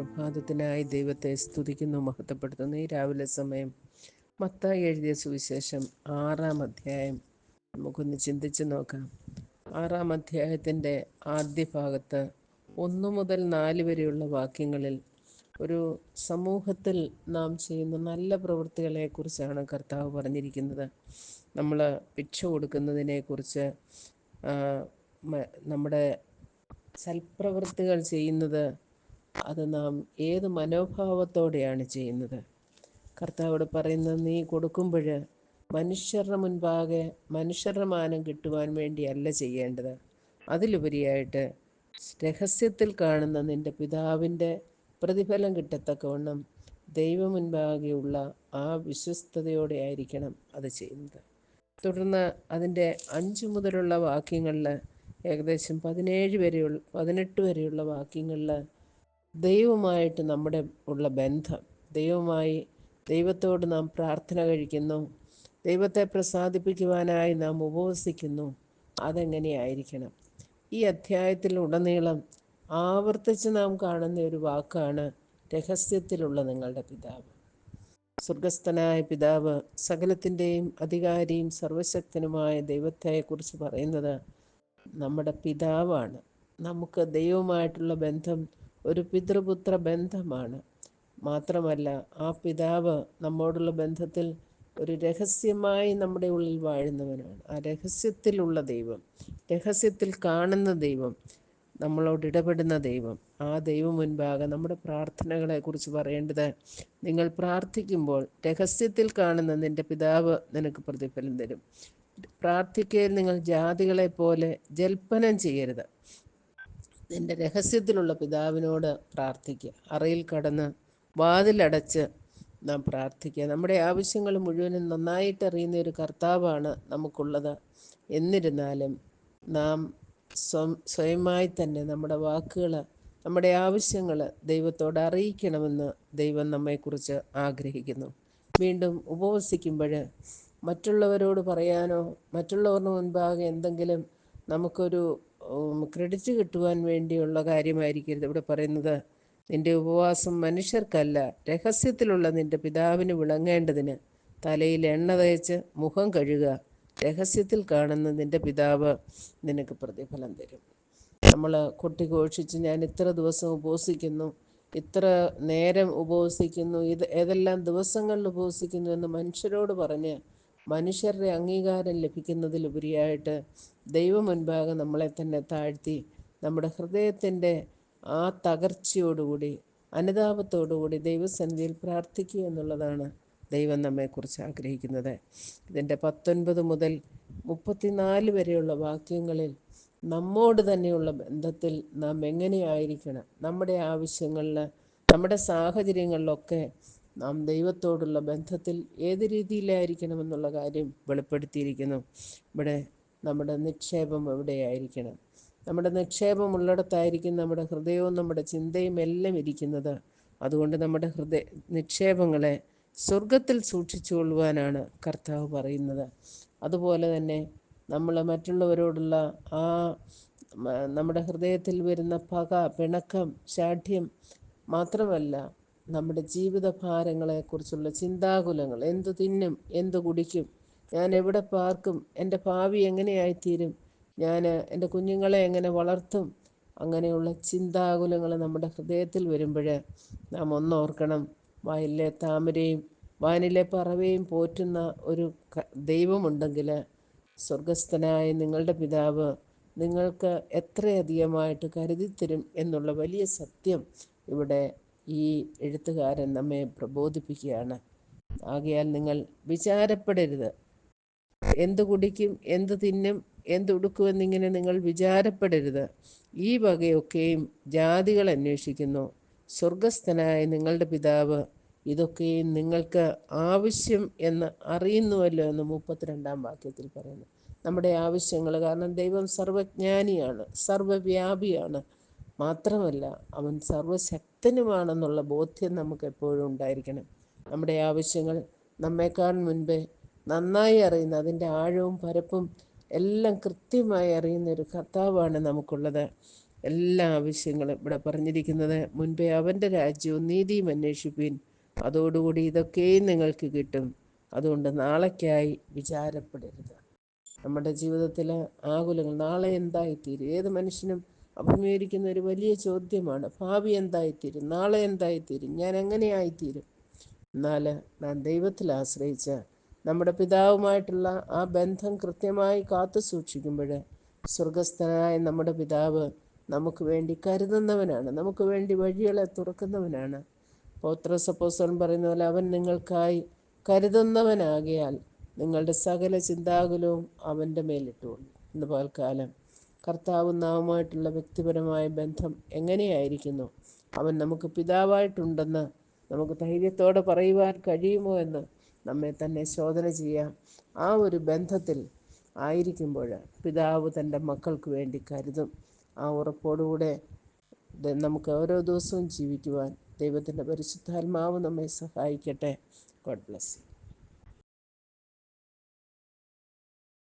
പ്രഭാതത്തിനായി ദൈവത്തെ സ്തുതിക്കുന്നു മഹത്വപ്പെടുത്തുന്നു. ഈ രാവിലെ സമയം മത്ത എഴുതിയ സുവിശേഷം ആറാം അധ്യായം നമുക്കൊന്ന് ചിന്തിച്ച് നോക്കാം. ആറാം അധ്യായത്തിന്റെ ആദ്യ ഭാഗത്ത് ഒന്ന് മുതൽ നാല് വരെയുള്ള വാക്യങ്ങളിൽ ഒരു സമൂഹത്തിൽ നാം ചെയ്യുന്ന നല്ല പ്രവൃത്തികളെ കുറിച്ചാണ് കർത്താവ് പറഞ്ഞിരിക്കുന്നത്. നമ്മൾ ഭിക്ഷ കൊടുക്കുന്നതിനെക്കുറിച്ച് കുറിച്ച് നമ്മുടെ സൽപ്രവൃത്തികൾ ചെയ്യുന്നത് അത് നാം ഏത് മനോഭാവത്തോടെയാണ് ചെയ്യുന്നത്? കർത്താവോട് പറയുന്നത് നീ കൊടുക്കുമ്പോൾ മനുഷ്യരുടെ മുൻപാകെ മനുഷ്യരുടെ മാനം കിട്ടുവാൻ വേണ്ടിയല്ല ചെയ്യേണ്ടത്. അതിലുപരിയായിട്ട് രഹസ്യത്തിൽ കാണുന്ന നിന്റെ പിതാവിന്റെ പ്രതിഫലം കിട്ടത്തക്കവണ്ണം ദൈവം മുൻപാകെയുള്ള ആ വിശ്വസ്തയോടെ ആയിരിക്കണം അത് ചെയ്യുന്നത്. തുടർന്ന് അതിന്റെ അഞ്ച് മുതലുള്ള വാക്യങ്ങളിൽ ഏകദേശം പതിനേഴ് വരെയുള്ള പതിനെട്ട് വരെയുള്ള വാക്യങ്ങളിൽ ദൈവമായിട്ട് നമ്മുടെ ഉള്ള ബന്ധം ദൈവമായി ദൈവത്തോട് നാം പ്രാർത്ഥന കഴിക്കുന്നു ദൈവത്തെ പ്രസാദിപ്പിക്കുവാനായി നാം ഉപവസിക്കുന്നു. അതെങ്ങനെയായിരിക്കണം? ഈ അധ്യായത്തിൽ ഉടനീളം ആവർത്തിച്ച് നാം കാണുന്ന ഒരു വാക്കാണ് രഹസ്യത്തിലുള്ള നിങ്ങളുടെ പിതാവ്. സ്വർഗസ്ഥനായ പിതാവ് സകലത്തിന്റെയും അധികാരിയും സർവശക്തനുമായ ദൈവത്തെക്കുറിച്ച് പറയുന്നത് നമ്മുടെ പിതാവാണ്. നമുക്ക് ദൈവമായിട്ടുള്ള ബന്ധം ഒരു പിതൃപുത്ര ബന്ധമാണ്. മാത്രമല്ല ആ പിതാവ് നമ്മോടുള്ള ബന്ധത്തിൽ ഒരു രഹസ്യമായി നമ്മുടെ ഉള്ളിൽ വാഴുന്നവനാണ്. ആ രഹസ്യത്തിലുള്ള ദൈവം രഹസ്യത്തിൽ കാണുന്ന ദൈവം നമ്മളോട് ഇടപെടുന്ന ദൈവം ആ ദൈവം മുൻപാകെ നമ്മുടെ പ്രാർത്ഥനകളെ കുറിച്ച് പറയേണ്ടത് നിങ്ങൾ പ്രാർത്ഥിക്കുമ്പോൾ രഹസ്യത്തിൽ കാണുന്ന നിന്റെ പിതാവ് നിനക്ക് പ്രതിഫലം തരും. പ്രാർത്ഥിക്കയിൽ നിങ്ങൾ ജാതികളെ പോലെ ജൽപ്പനം ചെയ്യരുത്. നിന്റെ രഹസ്യത്തിലുള്ള പിതാവിനോട് പ്രാർത്ഥിക്കുക. അറയിൽ കടന്ന് വാതിലടച്ച് നാം പ്രാർത്ഥിക്കുക. നമ്മുടെ ആവശ്യങ്ങൾ മുഴുവനും നന്നായിട്ട് അറിയുന്ന ഒരു കർത്താവാണ് നമുക്കുള്ളത്. എന്നിരുന്നാലും നാം സ്വം സ്വയമായി തന്നെ നമ്മുടെ വാക്കുകൾ നമ്മുടെ ആവശ്യങ്ങൾ ദൈവത്തോട് അറിയിക്കണമെന്ന് ദൈവം നമ്മെക്കുറിച്ച് ആഗ്രഹിക്കുന്നു. വീണ്ടും ഉപവസിക്കുമ്പോൾ മറ്റുള്ളവരോട് പറയാനോ മറ്റുള്ളവരുടെ മുൻപാകെ എന്തെങ്കിലും നമുക്കൊരു ക്രെഡിറ്റ് കിട്ടുവാൻ വേണ്ടിയുള്ള കാര്യമായിരിക്കരുത്. ഇവിടെ പറയുന്നത് നിന്റെ ഉപവാസം മനുഷ്യർക്കല്ല രഹസ്യത്തിലുള്ള നിന്റെ പിതാവിന് വിളങ്ങേണ്ടതിന് തലയിൽ എണ്ണ തേച്ച് മുഖം കഴുകുക. രഹസ്യത്തിൽ കാണുന്ന നിന്റെ പിതാവ് നിനക്ക് പ്രതിഫലം തരും. നമ്മൾ കൊട്ടിഘോഷിച്ച് ഞാൻ ഇത്ര ദിവസം ഉപവസിക്കുന്നു ഇത്ര നേരം ഉപവസിക്കുന്നു ഇത് ഏതെല്ലാം ദിവസങ്ങളിൽ ഉപവസിക്കുന്നു എന്ന് മനുഷ്യരോട് പറഞ്ഞ് മനുഷ്യരുടെ അംഗീകാരം ലഭിക്കുന്നതിലുപരിയായിട്ട് ദൈവം മുൻപാകെ നമ്മളെ തന്നെ താഴ്ത്തി നമ്മുടെ ഹൃദയത്തിന്റെ ആ തകർച്ചയോടുകൂടി അനുതാപത്തോടുകൂടി ദൈവസന്നിധിയിൽ പ്രാർത്ഥിക്കുക എന്നുള്ളതാണ് ദൈവം നമ്മെക്കുറിച്ച് ആഗ്രഹിക്കുന്നത്. ഇതിന്റെ പത്തൊൻപത് മുതൽ മുപ്പത്തിനാല് വരെയുള്ള വാക്യങ്ങളിൽ നമ്മോട് തന്നെയുള്ള ബന്ധത്തിൽ നാം എങ്ങനെയായിരിക്കണം നമ്മുടെ ആവശ്യങ്ങളിൽ നമ്മുടെ സാഹചര്യങ്ങളിലൊക്കെ നാം ദൈവത്തോടുള്ള ബന്ധത്തിൽ ഏത് രീതിയിലായിരിക്കണമെന്നുള്ള കാര്യം വെളിപ്പെടുത്തിയിരിക്കുന്നു. ഇവിടെ നമ്മുടെ നിക്ഷേപം എവിടെയായിരിക്കണം? നമ്മുടെ നിക്ഷേപം ഉള്ളിടത്തായിരിക്കും നമ്മുടെ ഹൃദയവും നമ്മുടെ ചിന്തയും എല്ലാം ഇരിക്കുന്നത്. അതുകൊണ്ട് നമ്മുടെ ഹൃദയ നിക്ഷേപങ്ങളെ സ്വർഗത്തിൽ സൂക്ഷിച്ചു കൊള്ളുവാനാണ് കർത്താവ് പറയുന്നത്. അതുപോലെ തന്നെ നമ്മൾ മറ്റുള്ളവരോടുള്ള ആ നമ്മുടെ ഹൃദയത്തിൽ വരുന്ന പക പിണക്കം ശാഠ്യം മാത്രമല്ല നമ്മുടെ ജീവിത ഭാരങ്ങളെക്കുറിച്ചുള്ള ചിന്താകുലങ്ങൾ. എന്തു തിന്നും എന്തു കുടിക്കും ഞാൻ എവിടെ പാർക്കും എന്റെ ഭാവി എങ്ങനെയായിത്തീരും ഞാൻ എന്റെ കുഞ്ഞുങ്ങളെ എങ്ങനെ വളർത്തും അങ്ങനെയുള്ള ചിന്താകുലങ്ങൾ നമ്മുടെ ഹൃദയത്തിൽ വരുമ്പോൾ നാം ഒന്നോർക്കണം. വയലിലെ താമരയും വാനിലെ പറവയും പോറ്റുന്ന ഒരു ദൈവമുണ്ടെങ്കിൽ സ്വർഗസ്ഥനായ നിങ്ങളുടെ പിതാവ് നിങ്ങൾക്ക് എത്രയധികമായിട്ട് കരുതിത്തരും എന്നുള്ള വലിയ സത്യം ഇവിടെ ഈ എഴുത്തുകാരൻ നമ്മെ പ്രബോധിപ്പിക്കുകയാണ്. ആകയാൽ നിങ്ങൾ വിചാരപ്പെടരുത്. എന്ത് കുടിക്കും എന്ത് തിന്നും എന്തുടുക്കുമെന്നിങ്ങനെ നിങ്ങൾ വിചാരപ്പെടരുത്. ഈ വകയൊക്കെയും ജാതികൾ അന്വേഷിക്കുന്നു. സ്വർഗസ്ഥനായ നിങ്ങളുടെ പിതാവ് ഇതൊക്കെയും നിങ്ങൾക്ക് ആവശ്യം എന്ന് അറിയുന്നുവല്ലോ എന്ന് മുപ്പത്തിരണ്ടാം വാക്യത്തിൽ പറയുന്നു. നമ്മുടെ ആവശ്യങ്ങൾ കാരണം ദൈവം സർവജ്ഞാനിയാണ് സർവവ്യാപിയാണ്. മാത്രമല്ല അവൻ സർവശക്തനുമാണെന്നുള്ള ബോധ്യം നമുക്ക് എപ്പോഴും ഉണ്ടായിരിക്കണം. നമ്മുടെ ആവശ്യങ്ങൾ നമ്മേക്കാൾ മുൻപേ നന്നായി അറിയുന്ന അതിന്റെ ആഴവും പരപ്പും എല്ലാം കൃത്യമായി അറിയുന്ന ഒരു കർത്താവാണ് നമുക്കുള്ളത്. എല്ലാ ആവശ്യങ്ങളും ഇവിടെ പറഞ്ഞിരിക്കുന്നത് മുൻപേ അവന്റെ രാജ്യവും നീതിയും അന്വേഷിപ്പീൻ. അതോടുകൂടി ഇതൊക്കെയും നിങ്ങൾക്ക് കിട്ടും. അതുകൊണ്ട് നാളേക്കായി വിചാരപ്പെടരുത്. നമ്മുടെ ജീവിതത്തിൽ ആകുലങ്ങൾ നാളെ എന്തായിത്തീരും? ഏത് മനുഷ്യനും അഭിമുഖീകരിക്കുന്ന ഒരു വലിയ ചോദ്യമാണ്. ഭാവി എന്തായിത്തീരും? നാളെ എന്തായിത്തീരും? ഞാൻ എങ്ങനെയായിത്തീരും? എന്നാൽ നാം ദൈവത്തിൽ ആശ്രയിച്ച നമ്മുടെ പിതാവുമായിട്ടുള്ള ആ ബന്ധം കൃത്യമായി കാത്തു സൂക്ഷിക്കുമ്പോൾ സ്വർഗസ്ഥനായ നമ്മുടെ പിതാവ് നമുക്ക് വേണ്ടി കരുതുന്നവനാണ്. നമുക്ക് വേണ്ടി വഴികളെ തുറക്കുന്നവനാണ്. പൗത്രസപ്പോസൻ പറയുന്ന പോലെ അവൻ നിങ്ങൾക്കായി കരുതുന്നവനാകിയാൽ നിങ്ങളുടെ സകല ചിന്താകുലവും അവന്റെ മേലിട്ടുകൊള്ളു ഇന്ന് പകൽക്കാലം കർത്താവും നാമമായിട്ടുള്ള വ്യക്തിപരമായ ബന്ധം എങ്ങനെയായിരിക്കുന്നു? അവൻ നമുക്ക് പിതാവായിട്ടുണ്ടെന്ന് നമുക്ക് ധൈര്യത്തോടെ പറയുവാൻ കഴിയുമോ എന്ന് നമ്മെ തന്നെ ശോധന ചെയ്യാം. ആ ഒരു ബന്ധത്തിൽ ആയിരിക്കുമ്പോൾ പിതാവ് തന്റെ മക്കൾക്ക് വേണ്ടി കരുതും. ആ ഉറപ്പോടുകൂടെ നമുക്ക് ഓരോ ദിവസവും ജീവിക്കുവാൻ ദൈവത്തിന്റെ പരിശുദ്ധാത്മാവ് നമ്മെ സഹായിക്കട്ടെ. God bless